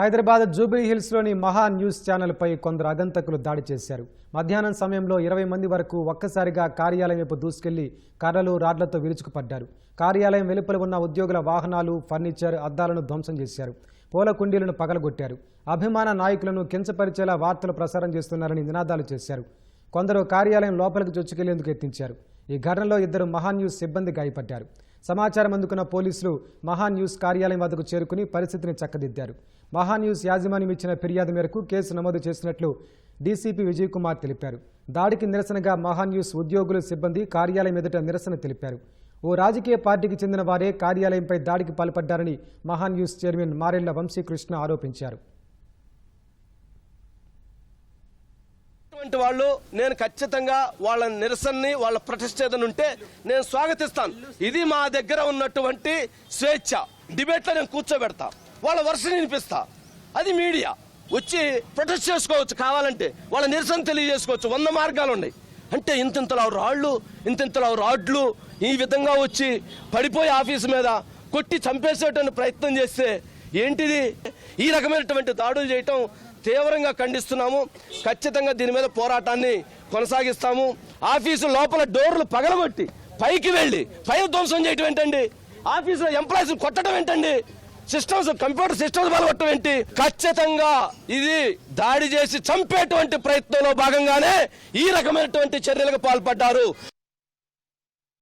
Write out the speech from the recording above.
Hyderabad jubilee హిల్స్లోని మహా news ఛానల్పై కొందరు అగంతకులు దాడి చేశారు. మధ్యాహ్నం సమయంలో ఇరవై మంది వరకు ఒక్కసారిగా కార్యాలయం వైపు దూసుకెళ్ళి కర్రలు రాడ్లతో విరుచుకుపడ్డారు. కార్యాలయం వెలుపల ఉన్న ఉద్యోగుల వాహనాలు ఫర్నిచర్ అద్దాలను ధ్వంసం చేశారు. పూల కుండీలను పగలగొట్టారు. అభిమాన నాయకులను కించపరిచేలా వార్తలు ప్రసారం చేస్తున్నారని నినాదాలు చేశారు. కొందరు కార్యాలయం లోపలికి చొచ్చుకెళ్ళేందుకు యత్నించారు. ఈ ఘటనలో ఇద్దరు మహా న్యూస్ సిబ్బంది గాయపడ్డారు. సమాచారం అందుకున్న పోలీసులు మహాన్ న్యూస్ కార్యాలయం వద్దకు చేరుకుని పరిస్థితిని చక్కదిద్దారు. మహాన్యూస్ యాజమాన్యం ఇచ్చిన ఫిర్యాదు మేరకు కేసు నమోదు చేసినట్లు డీసీపీ విజయ్ కుమార్ తెలిపారు. దాడికి నిరసనగా మహాన్యూస్ ఉద్యోగులు సిబ్బంది కార్యాలయం ఎదుట నిరసన తెలిపారు. ఓ రాజకీయ పార్టీకి చెందిన వారే కార్యాలయంపై దాడికి పాల్పడ్డారని మహాన్ న్యూస్ చైర్మన్ మారెళ్ళ వంశీకృష్ణ ఆరోపించారు. అటువంటి వాళ్ళు నేను ఖచ్చితంగా వాళ్ళ నిరసనని వాళ్ళ ప్రొటెస్ట్ ఏదైనా ఉంటే నేను స్వాగతిస్తాను. ఇది మా దగ్గర ఉన్నటువంటి స్వేచ్ఛ. డిబేట్లో నేను కూర్చోబెడతా. వాళ్ళ వరుస వినిపిస్తా. అది మీడియా. వచ్చి ప్రొటెస్ట్ చేసుకోవచ్చు కావాలంటే. వాళ్ళ నిరసన తెలియజేసుకోవచ్చు. వంద మార్గాలు ఉన్నాయి. అంటే ఇంతింతలో రాళ్ళు ఇంతింతలో రాడ్లు ఈ విధంగా వచ్చి పడిపోయి ఆఫీసు మీద కొట్టి చంపేసేటువంటి ప్రయత్నం చేస్తే ఏంటిది? ఈ రకమైనటువంటి దాడులు చేయటం తీవ్రంగా ఖండిస్తున్నాము. ఖచ్చితంగా దీని మీద పోరాటాన్ని కొనసాగిస్తాము. ఆఫీసు లోపల డోర్లు పగలగొట్టి పైకి వెళ్ళి పైన ధ్వంసం చేయటం ఏంటండి? ఆఫీసులో ఎంప్లాయీస్ కొట్టడం ఏంటండి? సిస్టమ్స్ కంప్యూటర్ సిస్టమ్స్ బలగొట్టడం ఏంటి? ఖచ్చితంగా ఇది దాడి చేసి చంపేటువంటి ప్రయత్నంలో భాగంగానే ఈ రకమైనటువంటి చర్యలకు పాల్పడ్డారు.